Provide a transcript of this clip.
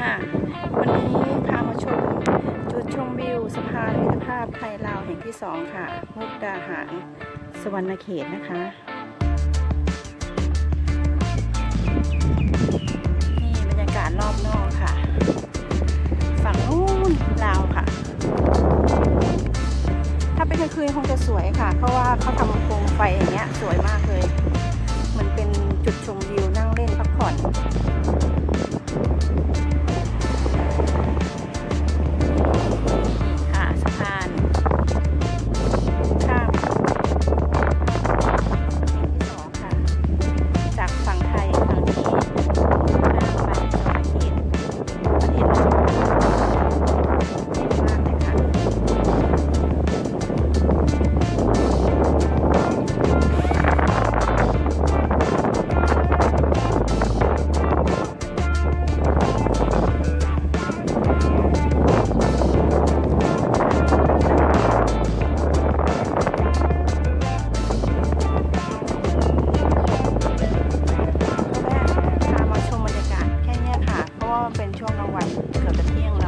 ค่ะ วันนี้พามาชมจุดชมวิวสะพานมิตรภาพไทยลาวแห่งที่สองค่ะ มุกดาหาร สวรรณเขตนะคะ นี่บรรยากาศรอบนอกค่ะ ฝั่งนู้นลาวค่ะ ถ้าเป็นกลางคืนคงจะสวยค่ะ เพราะว่าเขาทำโคมไฟอย่างเงี้ยสวยมากเลยมันเป็นจุดชม เป็นช่วงกลางวันเกือบจะเที่ยงแล้ว